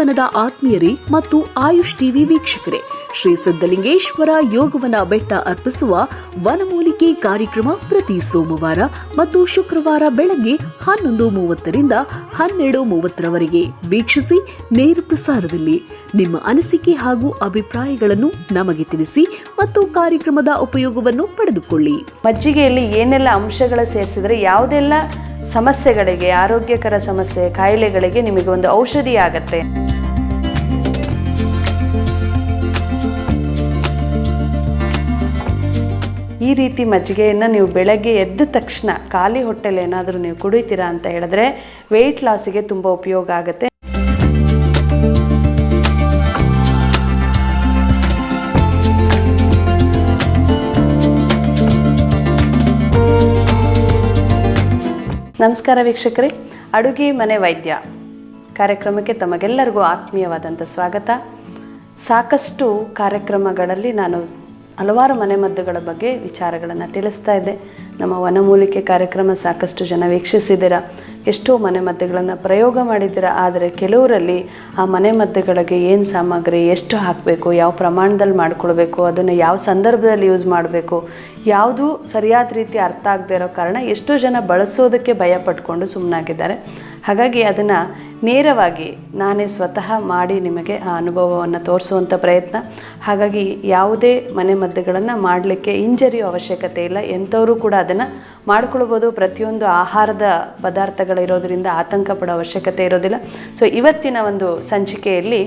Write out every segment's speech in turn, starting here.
ಯೋಗವನದ ಆತ್ಮೀಯರೇ ಮತ್ತು ಆಯುಷ್ ಟಿವಿ ವೀಕ್ಷಕರೇ, ಶ್ರೀ ಸಿದ್ದಲಿಂಗೇಶ್ವರ ಯೋಗವನ ಬೆಟ್ಟ ಅರ್ಪಿಸುವ ವನಮೂಲಿಕೆ ಕಾರ್ಯಕ್ರಮ ಪ್ರತಿ ಸೋಮವಾರ ಮತ್ತು ಶುಕ್ರವಾರ ಬೆಳಗ್ಗೆ ಹನ್ನೊಂದು ಮೂವತ್ತರಿಂದ ಹನ್ನೆರಡು ಮೂವತ್ತರವರೆಗೆ ವೀಕ್ಷಿಸಿ ನೇರ ಪ್ರಸಾರದಲ್ಲಿ. ನಿಮ್ಮ ಅನಿಸಿಕೆ ಹಾಗೂ ಅಭಿಪ್ರಾಯಗಳನ್ನು ನಮಗೆ ತಿಳಿಸಿ ಮತ್ತು ಕಾರ್ಯಕ್ರಮದ ಉಪಯೋಗವನ್ನು ಪಡೆದುಕೊಳ್ಳಿ. ಮಜ್ಜಿಗೆಯಲ್ಲಿ ಏನೆಲ್ಲ ಅಂಶಗಳ ಸೇರಿಸಿದರೆ ಯಾವುದೆಲ್ಲ ಸಮಸ್ಯೆಗಳಿಗೆ, ಆರೋಗ್ಯಕರ ಸಮಸ್ಯೆ, ಕಾಯಿಲೆಗಳಿಗೆ ನಿಮಗೆ ಒಂದು ಔಷಧಿ ಆಗತ್ತೆ ಈ ರೀತಿ ಮಜ್ಜಿಗೆಯನ್ನು ನೀವು ಬೆಳಗ್ಗೆ ಎದ್ದ ತಕ್ಷಣ ಖಾಲಿ ಹೊಟ್ಟೆಲಿ ಏನಾದರೂ ನೀವು ಕುಡಿತೀರಾ ಅಂತ ಹೇಳಿದ್ರೆ ವೆಯ್ಟ್ ಲಾಸಿಗೆ ತುಂಬ ಉಪಯೋಗ ಆಗುತ್ತೆ. ನಮಸ್ಕಾರ ವೀಕ್ಷಕರೇ, ಅಡುಗೆ ಮನೆ ವೈದ್ಯ. ಕಾರ್ಯಕ್ರಮಕ್ಕೆ ತಮಗೆಲ್ಲರಿಗೂ ಆತ್ಮೀಯವಾದಂಥ ಸ್ವಾಗತ. ಸಾಕಷ್ಟು ಕಾರ್ಯಕ್ರಮಗಳಲ್ಲಿ ನಾನು ಹಲವಾರು ಮನೆಮದ್ದುಗಳ ಬಗ್ಗೆ ವಿಚಾರಗಳನ್ನು ತಿಳಿಸ್ತಾ ಇದ್ದೆ. ನಮ್ಮ ವನಮೂಲಿಕೆ ಕಾರ್ಯಕ್ರಮ ಸಾಕಷ್ಟು ಜನ ವೀಕ್ಷಿಸಿದ್ದೀರ. ಎಷ್ಟೋ ಮನೆಮದ್ದುಗಳನ್ನು ಪ್ರಯೋಗ ಮಾಡಿದ್ದೀರ, ಆದರೆ ಕೆಲವರಲ್ಲಿ ಆ ಮನೆಮದ್ದುಗಳಿಗೆ ಏನು ಸಾಮಗ್ರಿ, ಎಷ್ಟು ಹಾಕಬೇಕು, ಯಾವ ಪ್ರಮಾಣದಲ್ಲಿ ಮಾಡ್ಕೊಳ್ಬೇಕು, ಅದನ್ನು ಯಾವ ಸಂದರ್ಭದಲ್ಲಿ ಯೂಸ್ ಮಾಡಬೇಕು, ಯಾವುದು ಸರಿಯಾದ ರೀತಿ ಅರ್ಥ ಆಗದೆ ಇರೋ ಕಾರಣ ಎಷ್ಟೋ ಜನ ಬಳಸೋದಕ್ಕೆ ಭಯ ಪಟ್ಕೊಂಡು ಸುಮ್ಮನಾಗಿದ್ದಾರೆ ಹಾಗಾಗಿ ಅದನ್ನು ನೇರವಾಗಿ ನಾನೇ ಸ್ವತಃ ಮಾಡಿ ನಿಮಗೆ ಆ ಅನುಭವವನ್ನು ತೋರಿಸುವಂಥ ಪ್ರಯತ್ನ. ಹಾಗಾಗಿ ಯಾವುದೇ ಮನೆಮದ್ದುಗಳನ್ನು ಮಾಡಲಿಕ್ಕೆ ಹಿಂಜರಿಯೋ ಅವಶ್ಯಕತೆ ಇಲ್ಲ. ಎಂಥವರು ಕೂಡ ಅದನ್ನು ಮಾಡ್ಕೊಳ್ಬೋದು. ಪ್ರತಿಯೊಂದು ಆಹಾರದ ಪದಾರ್ಥಗಳಿರೋದ್ರಿಂದ ಆತಂಕ ಪಡೋ ಅವಶ್ಯಕತೆ ಇರೋದಿಲ್ಲ. ಸೊ ಇವತ್ತಿನ ಒಂದು ಸಂಚಿಕೆಯಲ್ಲಿ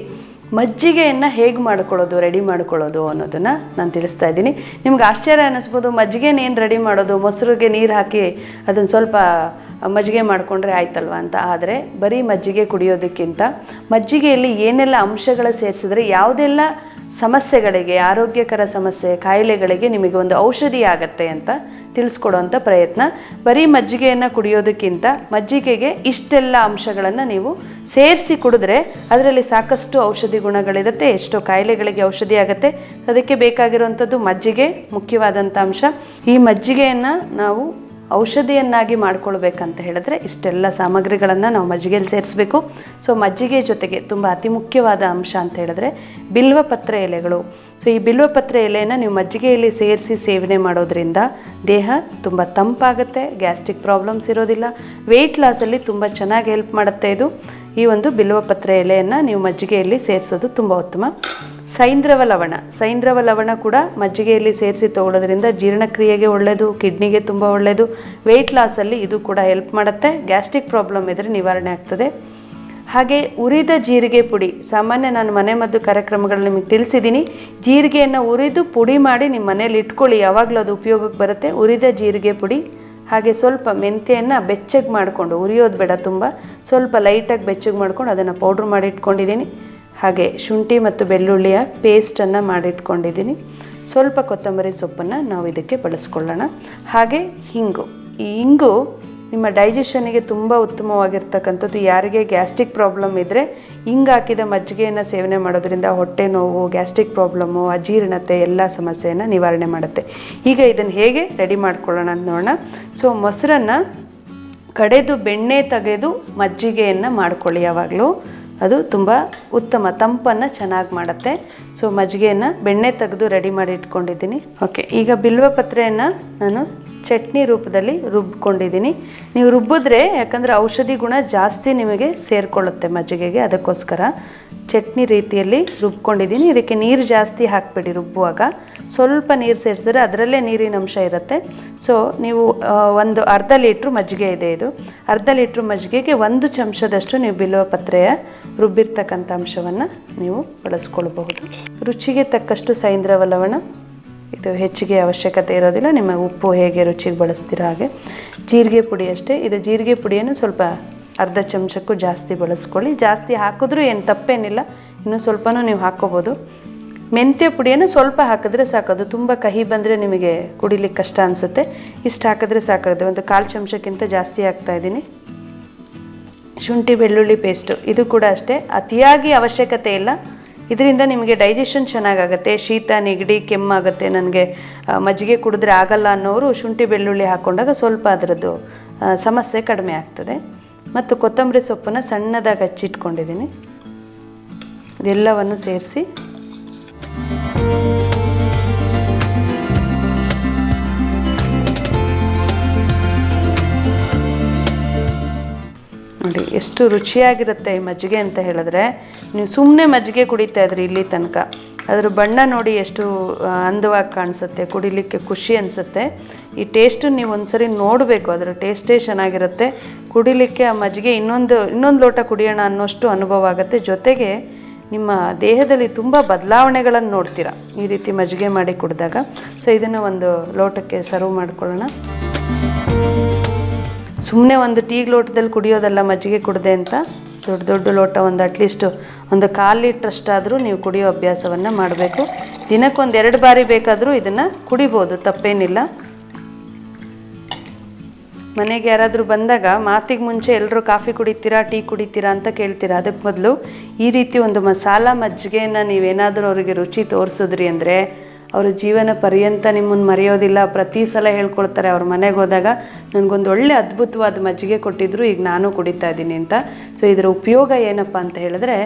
ಮಜ್ಜಿಗೆಯನ್ನು ಹೇಗೆ ಮಾಡ್ಕೊಳ್ಳೋದು, ರೆಡಿ ಮಾಡ್ಕೊಳ್ಳೋದು ಅನ್ನೋದನ್ನು ನಾನು ತಿಳಿಸ್ತಾ ಇದ್ದೀನಿ. ನಿಮ್ಗೆ ಆಶ್ಚರ್ಯ ಅನ್ನಿಸ್ಬೋದು ಮಜ್ಜಿಗೆನೇನು ರೆಡಿ ಮಾಡೋದು? ಮೊಸರಿಗೆ ನೀರು ಹಾಕಿ ಅದನ್ನು ಸ್ವಲ್ಪ ಮಜ್ಜಿಗೆ ಮಾಡಿಕೊಂಡ್ರೆ ಆಯ್ತಲ್ವ ಅಂತ. ಆದರೆ ಬರೀ ಮಜ್ಜಿಗೆ ಕುಡಿಯೋದಕ್ಕಿಂತ ಮಜ್ಜಿಗೆಯಲ್ಲಿ ಏನೆಲ್ಲ ಅಂಶಗಳ ಸೇರಿಸಿದ್ರೆ ಯಾವುದೆಲ್ಲ ಸಮಸ್ಯೆಗಳಿಗೆ, ಆರೋಗ್ಯಕರ ಸಮಸ್ಯೆ, ಕಾಯಿಲೆಗಳಿಗೆ ನಿಮಗೆ ಒಂದು ಔಷಧಿ ಆಗತ್ತೆ ಅಂತ ತಿಳಿಸ್ಕೊಡುವಂಥ ಪ್ರಯತ್ನ. ಬರೀ ಮಜ್ಜಿಗೆಯನ್ನು ಕುಡಿಯೋದಕ್ಕಿಂತ ಮಜ್ಜಿಗೆಗೆ ಇಷ್ಟೆಲ್ಲ ಅಂಶಗಳನ್ನು ನೀವು ಸೇರಿಸಿ ಕುಡಿದ್ರೆ ಅದರಲ್ಲಿ ಸಾಕಷ್ಟು ಔಷಧಿ ಗುಣಗಳಿರುತ್ತೆ, ಎಷ್ಟೋ ಕಾಯಿಲೆಗಳಿಗೆ ಔಷಧಿ ಆಗುತ್ತೆ. ಅದಕ್ಕೆ ಬೇಕಾಗಿರುವಂಥದ್ದು ಮಜ್ಜಿಗೆ ಮುಖ್ಯವಾದಂಥ ಅಂಶ. ಈ ಮಜ್ಜಿಗೆಯನ್ನು ನಾವು ಔಷಧಿಯನ್ನಾಗಿ ಮಾಡ್ಕೊಳ್ಬೇಕಂತ ಹೇಳಿದ್ರೆ ಇಷ್ಟೆಲ್ಲ ಸಾಮಗ್ರಿಗಳನ್ನು ನಾವು ಮಜ್ಜಿಗೆಯಲ್ಲಿ ಸೇರಿಸಬೇಕು. ಸೊ ಮಜ್ಜಿಗೆ ಜೊತೆಗೆ ತುಂಬ ಅತಿ ಮುಖ್ಯವಾದ ಅಂಶ ಅಂತ ಹೇಳಿದ್ರೆ ಬಿಲ್ವಪತ್ರೆ ಎಲೆಗಳು. ಸೊ ಈ ಬಿಲ್ವಪತ್ರೆ ಎಲೆಯನ್ನು ನೀವು ಮಜ್ಜಿಗೆಯಲ್ಲಿ ಸೇರಿಸಿ ಸೇವನೆ ಮಾಡೋದ್ರಿಂದ ದೇಹ ತುಂಬ ತಂಪಾಗುತ್ತೆ, ಗ್ಯಾಸ್ಟ್ರಿಕ್ ಪ್ರಾಬ್ಲಮ್ಸ್ ಇರೋದಿಲ್ಲ. ವೆಯ್ಟ್ ಲಾಸಲ್ಲಿ ತುಂಬ ಚೆನ್ನಾಗಿ ಹೆಲ್ಪ್ ಮಾಡುತ್ತೆ ಇದು. ಈ ಒಂದು ಬಿಲ್ವಪತ್ರೆ ಎಲೆಯನ್ನು ನೀವು ಮಜ್ಜಿಗೆಯಲ್ಲಿ ಸೇರಿಸೋದು ತುಂಬ ಉತ್ತಮ. ಸೈಂದ್ರವ ಲವಣ. ಸೈಂದ್ರವ ಲವಣ ಕೂಡ ಮಜ್ಜಿಗೆಯಲ್ಲಿ ಸೇರಿಸಿ ತಗೊಳ್ಳೋದ್ರಿಂದ ಜೀರ್ಣಕ್ರಿಯೆಗೆ ಒಳ್ಳೆಯದು ಕಿಡ್ನಿಗೆ ತುಂಬ ಒಳ್ಳೆಯದು ವೆಯ್ಟ್ ಲಾಸಲ್ಲಿ ಇದು ಕೂಡ ಹೆಲ್ಪ್ ಮಾಡುತ್ತೆ ಗ್ಯಾಸ್ಟ್ರಿಕ್ ಪ್ರಾಬ್ಲಮ್ ಇದ್ದರೆ ನಿವಾರಣೆ ಆಗ್ತದೆ. ಹಾಗೆ ಉರಿದ ಜೀರಿಗೆ ಪುಡಿ, ಸಾಮಾನ್ಯ ನಾನು ಮನೆ ಮದ್ದು ಕಾರ್ಯಕ್ರಮಗಳಲ್ಲಿ ನಿಮಗೆ ತಿಳಿಸಿದ್ದೀನಿ ಜೀರಿಗೆಯನ್ನು ಉರಿದು ಪುಡಿ ಮಾಡಿ ನಿಮ್ಮ ಮನೇಲಿ ಇಟ್ಕೊಳ್ಳಿ, ಯಾವಾಗಲೂ ಅದು ಉಪಯೋಗಕ್ಕೆ ಬರುತ್ತೆ. ಉರಿದ ಜೀರಿಗೆ ಪುಡಿ, ಹಾಗೆ ಸ್ವಲ್ಪ ಮೆಂತೆಯನ್ನು ಬೆಚ್ಚಗೆ ಮಾಡಿಕೊಂಡು, ಉರಿಯೋದು ಬೇಡ ತುಂಬ, ಸ್ವಲ್ಪ ಲೈಟಾಗಿ ಬೆಚ್ಚಗೆ ಮಾಡ್ಕೊಂಡು ಅದನ್ನು ಪೌಡ್ರ್ ಮಾಡಿ ಇಟ್ಕೊಂಡಿದ್ದೀನಿ ಹಾಗೆ ಶುಂಠಿ ಮತ್ತು ಬೆಳ್ಳುಳ್ಳಿಯ ಪೇಸ್ಟನ್ನು ಮಾಡಿಟ್ಕೊಂಡಿದ್ದೀನಿ. ಸ್ವಲ್ಪ ಕೊತ್ತಂಬರಿ ಸೊಪ್ಪನ್ನು ನಾವು ಇದಕ್ಕೆ ಬಳಸ್ಕೊಳ್ಳೋಣ. ಹಾಗೆ ಹಿಂಗು ಈ ಹಿಂಗು ನಿಮ್ಮ ಡೈಜೆಷನಿಗೆ ತುಂಬ ಉತ್ತಮವಾಗಿರ್ತಕ್ಕಂಥದ್ದು. ಯಾರಿಗೆ ಗ್ಯಾಸ್ಟ್ರಿಕ್ ಪ್ರಾಬ್ಲಮ್ ಇದ್ದರೆ ಹಿಂಗೆ ಹಾಕಿದ ಮಜ್ಜಿಗೆಯನ್ನು ಸೇವನೆ ಮಾಡೋದ್ರಿಂದ ಹೊಟ್ಟೆ ನೋವು ಗ್ಯಾಸ್ಟ್ರಿಕ್ ಪ್ರಾಬ್ಲಮ್ಮು ಅಜೀರ್ಣತೆ ಎಲ್ಲ ಸಮಸ್ಯೆಯನ್ನು ನಿವಾರಣೆ ಮಾಡುತ್ತೆ. ಈಗ ಇದನ್ನು ಹೇಗೆ ರೆಡಿ ಮಾಡ್ಕೊಳ್ಳೋಣ ಅಂತ ನೋಡೋಣ. ಸೊ ಮೊಸರನ್ನು ಕಡೆದು, ಬೆಣ್ಣೆ ತೆಗೆದು ಮಜ್ಜಿಗೆಯನ್ನು ಮಾಡ್ಕೊಳ್ಳಿ ಯಾವಾಗಲೂ. ಅದು ತುಂಬ ಉತ್ತಮ ತಂಪನ್ನು ಚೆನ್ನಾಗಿ ಮಾಡುತ್ತೆ. ಸೊ ಮಜ್ಜಿಗೆಯನ್ನು ಬೆಣ್ಣೆ ತೆಗೆದು ರೆಡಿ ಮಾಡಿ ಇಟ್ಕೊಂಡಿದ್ದೀನಿ. ಓಕೆ ಈಗ ಬಿಲ್ವ ಪತ್ರೆಯನ್ನು ನಾನು ಚಟ್ನಿ ರೂಪದಲ್ಲಿ ರುಬ್ಕೊಂಡಿದ್ದೀನಿ. ನೀವು ರುಬ್ಬಿದ್ರೆ ಯಾಕಂದರೆ ಔಷಧಿ ಗುಣ ಜಾಸ್ತಿ ನಿಮಗೆ ಸೇರಿಕೊಳ್ಳುತ್ತೆ ಮಜ್ಜಿಗೆಗೆ. ಅದಕ್ಕೋಸ್ಕರ ಚಟ್ನಿ ರೀತಿಯಲ್ಲಿ ರುಬ್ಕೊಂಡಿದ್ದೀನಿ. ಇದಕ್ಕೆ ನೀರು ಜಾಸ್ತಿ ಹಾಕಬೇಡಿ ರುಬ್ಬುವಾಗ. ಸ್ವಲ್ಪ ನೀರು ಸೇರಿಸಿದ್ರೆ ಅದರಲ್ಲೇ ನೀರಿನ ಅಂಶ ಇರುತ್ತೆ. ಸೊ ನೀವು ಒಂದು ಅರ್ಧ ಲೀಟ್ರ್ ಮಜ್ಜಿಗೆ ಇದೆ ಇದು. ಅರ್ಧ ಲೀಟ್ರ್ ಮಜ್ಜಿಗೆಗೆ ಒಂದು ಚಮಚದಷ್ಟು ನೀವು ಬಿಲ್ವ ಪತ್ರೆಯ ರುಬ್ಬಿರ್ತಕ್ಕಂಥ ಅಂಶವನ್ನು ನೀವು ಬಳಸ್ಕೊಳ್ಬಹುದು. ರುಚಿಗೆ ತಕ್ಕಷ್ಟು ಸೈಂದ್ರವ ಲವಣ ಇದು ಹೆಚ್ಚಿಗೆ ಅವಶ್ಯಕತೆ ಇರೋದಿಲ್ಲ. ನಿಮ್ಮ ಉಪ್ಪು ಹೇಗೆ ರುಚಿಗೆ ಬಳಸ್ತೀರ ಹಾಗೆ. ಜೀರಿಗೆ ಪುಡಿ ಅಷ್ಟೇ. ಇದು ಜೀರಿಗೆ ಪುಡಿಯನ್ನು ಸ್ವಲ್ಪ ಅರ್ಧ ಚಮಚಕ್ಕೂ ಜಾಸ್ತಿ ಬಳಸ್ಕೊಳ್ಳಿ. ಜಾಸ್ತಿ ಹಾಕಿದ್ರೂ ಏನು ತಪ್ಪೇನಿಲ್ಲ. ಇನ್ನೂ ಸ್ವಲ್ಪನೂ ನೀವು ಹಾಕ್ಕೋಬೋದು. ಮೆಂತ್ಯ ಪುಡಿಯನ್ನು ಸ್ವಲ್ಪ ಹಾಕಿದ್ರೆ ಸಾಕೋದು ತುಂಬ ಕಹಿ ಬಂದರೆ ನಿಮಗೆ ಕುಡಿಲಿಕ್ಕೆ ಕಷ್ಟ ಅನಿಸುತ್ತೆ. ಇಷ್ಟು ಹಾಕಿದ್ರೆ ಸಾಕಾಗುತ್ತೆ. ಒಂದು ಕಾಲು ಚಮಚಕ್ಕಿಂತ ಜಾಸ್ತಿ ಹಾಕ್ತಾ ಇದ್ದೀನಿ. ಶುಂಠಿ ಬೆಳ್ಳುಳ್ಳಿ ಪೇಸ್ಟು. ಇದು ಕೂಡ ಅಷ್ಟೇ. ಅತಿಯಾಗಿ ಅವಶ್ಯಕತೆ ಇಲ್ಲ. ಇದರಿಂದ ನಿಮಗೆ ಡೈಜೆಷನ್ ಚೆನ್ನಾಗಾಗುತ್ತೆ, ಶೀತ, ನೆಗಡಿ, ಕೆಮ್ಮಾಗುತ್ತೆ, ನನಗೆ ಮಜ್ಜಿಗೆ ಕುಡಿದ್ರೆ ಆಗಲ್ಲ ಅನ್ನೋರು ಶುಂಠಿ, ಬೆಳ್ಳುಳ್ಳಿ ಹಾಕ್ಕೊಂಡಾಗ ಸ್ವಲ್ಪ ಅದರದ್ದು ಸಮಸ್ಯೆ ಕಡಿಮೆ ಆಗ್ತದೆ. ಮತ್ತು ಕೊತ್ತಂಬರಿ ಸೊಪ್ಪನ್ನು ಸಣ್ಣದಾಗಿ ಹಚ್ಚಿಟ್ಕೊಂಡಿದ್ದೀನಿ. ಇದೆಲ್ಲವನ್ನು ಸೇರಿಸಿ ನೋಡಿ, ಎಷ್ಟು ರುಚಿಯಾಗಿರುತ್ತೆ ಈ ಮಜ್ಜಿಗೆ ಅಂತ ಹೇಳಿದ್ರೆ, ನೀವು ಸುಮ್ಮನೆ ಮಜ್ಜಿಗೆ ಕುಡಿತಾ ಇದ್ರಿ ಇಲ್ಲಿ ತನಕ. ಅದ್ರ ಬಣ್ಣ ನೋಡಿ ಎಷ್ಟು ಅಂದವಾಗಿ ಕಾಣಿಸುತ್ತೆ, ಕುಡಿಲಿಕ್ಕೆ ಖುಷಿ ಅನಿಸುತ್ತೆ. ಈ ಟೇಸ್ಟು ನೀವು ಒಂದ್ಸರಿ ನೋಡಬೇಕು, ಅದರ ಟೇಸ್ಟೇ ಚೆನ್ನಾಗಿರುತ್ತೆ. ಕುಡಿಲಿಕ್ಕೆ ಆ ಮಜ್ಜಿಗೆ ಇನ್ನೊಂದು ಇನ್ನೊಂದು ಲೋಟ ಕುಡಿಯೋಣ ಅನ್ನೋಷ್ಟು ಅನುಭವ ಆಗುತ್ತೆ. ಜೊತೆಗೆ ನಿಮ್ಮ ದೇಹದಲ್ಲಿ ತುಂಬ ಬದಲಾವಣೆಗಳನ್ನು ನೋಡ್ತೀರಾ ಈ ರೀತಿ ಮಜ್ಜಿಗೆ ಮಾಡಿ ಕುಡಿದಾಗ? ಸೊ, ಇದನ್ನು ಒಂದು ಲೋಟಕ್ಕೆ ಸರ್ವ್ ಮಾಡ್ಕೊಳ್ಳೋಣ. ಸುಮ್ಮನೆ ಒಂದು ಟೀ ಲೋಟದಲ್ಲಿ ಕುಡಿಯೋದಲ್ಲ ಮಜ್ಜಿಗೆ ಕುಡಿದೆ ಅಂತ, ದೊಡ್ಡ ದೊಡ್ಡ ಲೋಟ ಒಂದು ಅಟ್ಲೀಸ್ಟ್ ಒಂದು ಕಾಲು ಲೀಟ್ರಷ್ಟಾದರೂ ನೀವು ಕುಡಿಯೋ ಅಭ್ಯಾಸವನ್ನು ಮಾಡಬೇಕು. ದಿನಕ್ಕೊಂದು ಎರಡು ಬಾರಿ ಬೇಕಾದರೂ ಇದನ್ನು ಕುಡಿಬೋದು, ತಪ್ಪೇನಿಲ್ಲ. ಮನೆಗೆ ಯಾರಾದರೂ ಬಂದಾಗ ಮಾತಿಗೆ ಮುಂಚೆ ಎಲ್ಲರೂ ಕಾಫಿ ಕುಡಿತೀರಾ, ಟೀ ಕುಡಿತೀರಾ ಅಂತ ಕೇಳ್ತೀರಾ? ಅದಕ್ಕೆ ಮೊದಲು ಈ ರೀತಿ ಒಂದು ಮಸಾಲ ಮಜ್ಜಿಗೆಯನ್ನು ನೀವೇನಾದರೂ ಅವರಿಗೆ ರುಚಿ ತೋರಿಸಿದ್ರಿ ಅಂದರೆ ಅವರ ಜೀವನ ಪರ್ಯಂತ ನಿಮ್ಮನ್ನು ಮರೆಯೋದಿಲ್ಲ. ಪ್ರತಿ ಸಲ ಹೇಳ್ಕೊಳ್ತಾರೆ ಅವ್ರ ಮನೆಗೆ ಹೋದಾಗ ನನಗೊಂದು ಒಳ್ಳೆ ಅದ್ಭುತವಾದ ಮಜ್ಜಿಗೆ ಕೊಟ್ಟಿದ್ರು, ಈಗ ನಾನು ಕುಡಿತಾ ಇದ್ದೀನಿ ಅಂತ. ಸೊ ಇದರ ಉಪಯೋಗ ಏನಪ್ಪ ಅಂತ ಹೇಳಿದ್ರೆ,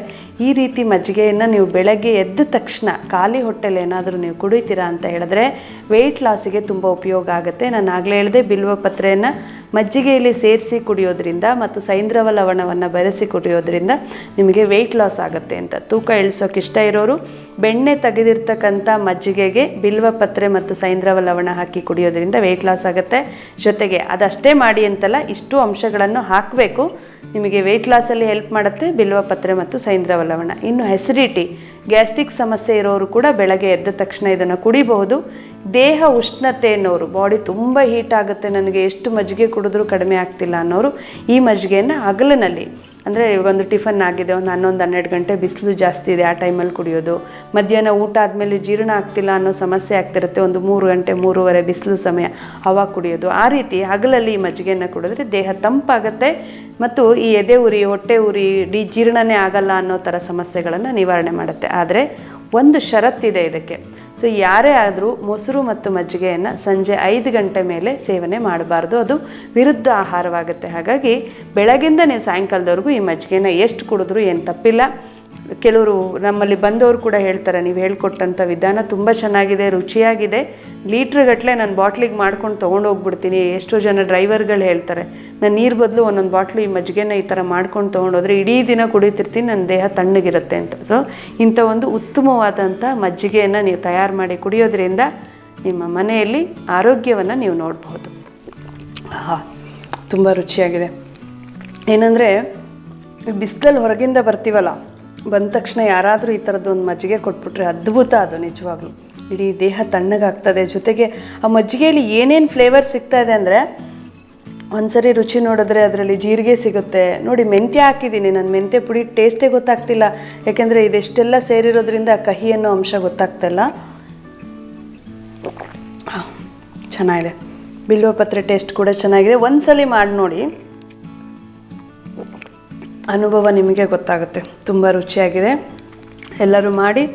ಈ ರೀತಿ ಮಜ್ಜಿಗೆಯನ್ನು ನೀವು ಬೆಳಗ್ಗೆ ಎದ್ದ ತಕ್ಷಣ ಖಾಲಿ ಹೊಟ್ಟೆಲಿ ಏನಾದರೂ ನೀವು ಕುಡಿತೀರಾ ಅಂತ ಹೇಳಿದ್ರೆ ವೆಯ್ಟ್ ಲಾಸಿಗೆ ತುಂಬ ಉಪಯೋಗ ಆಗುತ್ತೆ. ನಾನು ಆಗಲೇ ಹೇಳಿದೆ ಬಿಲ್ವ ಪತ್ರೆಯನ್ನು ಮಜ್ಜಿಗೆಯಲ್ಲಿ ಸೇರಿಸಿ ಕುಡಿಯೋದ್ರಿಂದ ಮತ್ತು ಸೈಂದ್ರವ ಲವಣವನ್ನು ಬೆರೆಸಿ ಕುಡಿಯೋದ್ರಿಂದ ನಿಮಗೆ ವೆಯ್ಟ್ ಲಾಸ್ ಆಗುತ್ತೆ ಅಂತ. ತೂಕ ಇಳಿಸೋಕೆ ಇಷ್ಟ ಇರೋರು ಬೆಣ್ಣೆ ತೆಗೆದಿರ್ತಕ್ಕಂಥ ಮಜ್ಜಿಗೆಗೆ ಬಿಲ್ವಪತ್ರೆ ಮತ್ತು ಸೈಂದ್ರವ ಲವಣ ಹಾಕಿ ಕುಡಿಯೋದ್ರಿಂದ ವೆಯ್ಟ್ ಲಾಸ್ ಆಗುತ್ತೆ. ಜೊತೆಗೆ ಅದಷ್ಟೇ ಮಾಡಿ ಅಂತಲ್ಲ ಇಷ್ಟು ಅಂಶಗಳನ್ನು ಹಾಕಬೇಕು. ನಿಮಗೆ ವೆಯ್ಟ್ ಲಾಸಲ್ಲಿ ಹೆಲ್ಪ್ ಮಾಡುತ್ತೆ ಬಿಲ್ವಪತ್ರೆ ಮತ್ತು ಸೈಂದ್ರವ ಲವಣ. ಇನ್ನು ಹೆಸಿಡಿಟಿ ಗ್ಯಾಸ್ಟ್ರಿಕ್ ಸಮಸ್ಯೆ ಇರೋರು ಕೂಡ ಬೆಳಗ್ಗೆ ಎದ್ದ ತಕ್ಷಣ ಇದನ್ನು ಕುಡಿಬಹುದು. ದೇಹ ಉಷ್ಣತೆ ಅನ್ನೋರು ಬಾಡಿ ತುಂಬ ಹೀಟ್ ಆಗುತ್ತೆ, ನನಗೆ ಎಷ್ಟು ಮಜ್ಜಿಗೆ ಕುಡಿದ್ರು ಕಡಿಮೆ ಆಗ್ತಿಲ್ಲ ಅನ್ನೋರು ಈ ಮಜ್ಜಿಗೆಯನ್ನು ಹಗಲಿನಲ್ಲಿ, ಅಂದರೆ ಒಂದು ಟಿಫನ್ ಆಗಿದೆ, ಒಂದು ಹನ್ನೊಂದು, ಹನ್ನೆರಡು ಗಂಟೆ ಬಿಸಿಲು ಜಾಸ್ತಿ ಇದೆ ಆ ಟೈಮಲ್ಲಿ ಕುಡಿಯೋದು, ಮಧ್ಯಾಹ್ನ ಊಟ ಆದಮೇಲೆ ಜೀರ್ಣ ಆಗ್ತಿಲ್ಲ ಅನ್ನೋ ಸಮಸ್ಯೆ ಆಗ್ತಿರುತ್ತೆ, ಒಂದು ಮೂರು ಗಂಟೆ, ಮೂರುವರೆ ಬಿಸಿಲು ಸಮಯ ಅವಾಗ ಕುಡಿಯೋದು. ಆ ರೀತಿ ಹಗಲಲ್ಲಿ ಈ ಮಜ್ಜಿಗೆಯನ್ನು ಕುಡಿದ್ರೆ ದೇಹ ತಂಪಾಗುತ್ತೆ ಮತ್ತು ಈ ಎದೆ ಉರಿ, ಹೊಟ್ಟೆ ಉರಿ, ಡಿ ಜೀರ್ಣನೇ ಆಗಲ್ಲ ಅನ್ನೋ ಥರ ಸಮಸ್ಯೆಗಳನ್ನು ನಿವಾರಣೆ ಮಾಡುತ್ತೆ. ಆದರೆ ಒಂದು ಷರತ್ತಿದೆ ಇದಕ್ಕೆ. ಸೊ ಯಾರೇ ಆದರೂ ಮೊಸರು ಮತ್ತು ಮಜ್ಜಿಗೆಯನ್ನು ಸಂಜೆ ಐದು ಗಂಟೆ ಮೇಲೆ ಸೇವನೆ ಮಾಡಬಾರ್ದು. ಅದು ವಿರುದ್ಧ ಆಹಾರವಾಗುತ್ತೆ. ಹಾಗಾಗಿ ಬೆಳಗಿಂದ ನೀವು ಸಾಯಂಕಾಲದವರೆಗೂ ಈ ಮಜ್ಜಿಗೆನ ಎಷ್ಟು ಕುಡಿದ್ರೂ ಏನು ತಪ್ಪಿಲ್ಲ. ಕೆಲವರು ನಮ್ಮಲ್ಲಿ ಬಂದವರು ಕೂಡ ಹೇಳ್ತಾರೆ, ನೀವು ಹೇಳ್ಕೊಟ್ಟಂಥ ವಿಧಾನ ತುಂಬ ಚೆನ್ನಾಗಿದೆ, ರುಚಿಯಾಗಿದೆ. ಲೀಟ್ರ್ಗಟ್ಟಲೆ ನಾನು ಬಾಟ್ಲಿಗೆ ಮಾಡ್ಕೊಂಡು ತೊಗೊಂಡು ಹೋಗ್ಬಿಡ್ತೀನಿ. ಎಷ್ಟೋ ಜನ ಡ್ರೈವರ್ಗಳು ಹೇಳ್ತಾರೆ, ನಾನು ನೀರು ಬದಲು ಒಂದೊಂದು ಬಾಟ್ಲು ಈ ಮಜ್ಜಿಗೆನ ಈ ಥರ ಮಾಡ್ಕೊಂಡು ತೊಗೊಂಡೋದ್ರೆ ಇಡೀ ದಿನ ಕುಡಿತಿರ್ತೀನಿ ನನ್ನ ದೇಹ ತಣ್ಣಗಿರುತ್ತೆ ಅಂತ. ಸೊ ಇಂಥ ಒಂದು ಉತ್ತಮವಾದಂಥ ಮಜ್ಜಿಗೆಯನ್ನು ನೀವು ತಯಾರು ಮಾಡಿ ಕುಡಿಯೋದ್ರಿಂದ ನಿಮ್ಮ ಮನೆಯಲ್ಲಿ ಆರೋಗ್ಯವನ್ನು ನೀವು ನೋಡಬಹುದು ಆಹಾ, ತುಂಬ ರುಚಿಯಾಗಿದೆ. ಏನಂದರೆ ಬಿಸಿಲಲ್ಲಿ ಹೊರಗಿಂದ ಬರ್ತೀವಲ್ಲ ಬಂದ ತಕ್ಷಣ ಯಾರಾದರೂ ಈ ಥರದ್ದು ಒಂದು ಮಜ್ಜಿಗೆ ಕೊಟ್ಬಿಟ್ರೆ ಅದ್ಭುತ ಅದು, ನಿಜವಾಗ್ಲೂ. ಇಡೀ ದೇಹ ತಣ್ಣಗಾಗ್ತದೆ. ಜೊತೆಗೆ ಆ ಮಜ್ಜಿಗೆಯಲ್ಲಿ ಏನೇನು ಫ್ಲೇವರ್ ಸಿಗ್ತಾ ಇದೆ ಅಂದರೆ, ಒಂದ್ಸರಿ ರುಚಿ ನೋಡಿದ್ರೆ ಅದರಲ್ಲಿ ಜೀರಿಗೆ ಸಿಗುತ್ತೆ. ನೋಡಿ, ಮೆಂತ್ಯ ಹಾಕಿದ್ದೀನಿ. ನಾನು ಮೆಂತ್ಯ ಪುಡಿ ಟೇಸ್ಟೇ ಗೊತ್ತಾಗ್ತಿಲ್ಲ. ಯಾಕೆಂದರೆ ಇದೆಷ್ಟೆಲ್ಲ ಸೇರಿರೋದ್ರಿಂದ ಕಹಿ ಅನ್ನೋ ಅಂಶ ಗೊತ್ತಾಗ್ತಿಲ್ಲ ಚೆನ್ನಾಗಿದೆ. ಬಿಲ್ವ ಪತ್ರೆ ಟೇಸ್ಟ್ ಕೂಡ ಚೆನ್ನಾಗಿದೆ. ಒಂದ್ಸಲಿ ಮಾಡಿ ನೋಡಿ. ಅನುಭವ ನಿಮಗೆ ಗೊತ್ತಾಗುತ್ತೆ. ತುಂಬ ರುಚಿಯಾಗಿದೆ. ಎಲ್ಲರೂ ಮಾಡಿ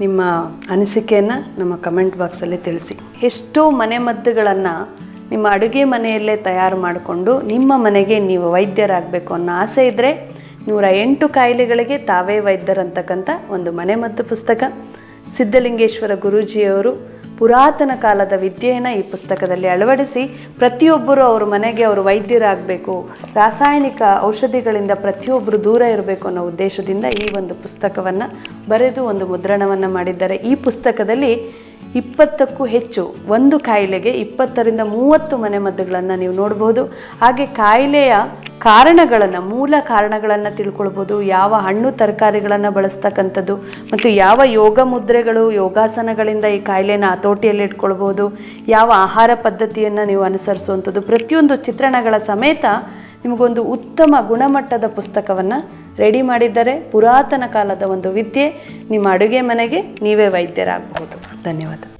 ನಿಮ್ಮ ಅನಿಸಿಕೆಯನ್ನು ನಮ್ಮ ಕಮೆಂಟ್ ಬಾಕ್ಸಲ್ಲಿ ತಿಳಿಸಿ. ಎಷ್ಟೋ ಮನೆಮದ್ದುಗಳನ್ನು ನಿಮ್ಮ ಅಡುಗೆ ಮನೆಯಲ್ಲೇ ತಯಾರು ಮಾಡಿಕೊಂಡು ನಿಮ್ಮ ಮನೆಗೆ ನೀವು ವೈದ್ಯರಾಗಬೇಕು ಅನ್ನೋ ಆಸೆ ಇದ್ದರೆ ನೂರ ಎಂಟು ಕಾಯಿಲೆಗಳಿಗೆ ತಾವೇ ವೈದ್ಯರಂತಕ್ಕಂಥ ಒಂದು ಮನೆಮದ್ದು ಪುಸ್ತಕ. ಸಿದ್ಧಲಿಂಗೇಶ್ವರ ಗುರೂಜಿಯವರು ಪುರಾತನ ಕಾಲದ ವಿದ್ಯೆಯನ್ನು ಈ ಪುಸ್ತಕದಲ್ಲಿ ಅಳವಡಿಸಿ ಪ್ರತಿಯೊಬ್ಬರು ಅವ್ರ ಮನೆಗೆ ಅವರು ವೈದ್ಯರಾಗಬೇಕು, ರಾಸಾಯನಿಕ ಔಷಧಿಗಳಿಂದ ಪ್ರತಿಯೊಬ್ಬರು ದೂರ ಇರಬೇಕು ಅನ್ನೋ ಉದ್ದೇಶದಿಂದ ಈ ಒಂದು ಪುಸ್ತಕವನ್ನು ಬರೆದು ಒಂದು ಮುದ್ರಣವನ್ನು ಮಾಡಿದ್ದಾರೆ. ಈ ಪುಸ್ತಕದಲ್ಲಿ ಇಪ್ಪತ್ತಕ್ಕೂ ಹೆಚ್ಚು, ಒಂದು ಕಾಯಿಲೆಗೆ ಇಪ್ಪತ್ತರಿಂದ ಮೂವತ್ತು ಮನೆಮದ್ದುಗಳನ್ನು ನೀವು ನೋಡ್ಬೋದು. ಹಾಗೆ ಕಾಯಿಲೆಯ ಕಾರಣಗಳನ್ನು, ಮೂಲ ಕಾರಣಗಳನ್ನು ತಿಳ್ಕೊಳ್ಬೋದು. ಯಾವ ಹಣ್ಣು ತರಕಾರಿಗಳನ್ನು ಬಳಸ್ತಕ್ಕಂಥದ್ದು ಮತ್ತು ಯಾವ ಯೋಗ ಮುದ್ರೆಗಳು, ಯೋಗಾಸನಗಳಿಂದ ಈ ಕಾಯಿಲೆನ ಹತೋಟಿಯಲ್ಲಿ ಇಟ್ಕೊಳ್ಬೋದು. ಯಾವ ಆಹಾರ ಪದ್ಧತಿಯನ್ನು ನೀವು ಅನುಸರಿಸುವಂಥದ್ದು. ಪ್ರತಿಯೊಂದು ಚಿತ್ರಣಗಳ ಸಮೇತ ನಿಮಗೊಂದು ಉತ್ತಮ ಗುಣಮಟ್ಟದ ಪುಸ್ತಕವನ್ನು ರೆಡಿ ಮಾಡಿದ್ದರೆ. ಪುರಾತನ ಕಾಲದ ಒಂದು ವಿದ್ಯೆ. ನಿಮ್ಮ ಅಡುಗೆ ಮನೆಗೆ ನೀವೇ ವೈದ್ಯರಾಗಬಹುದು ధన్యవాదాలు.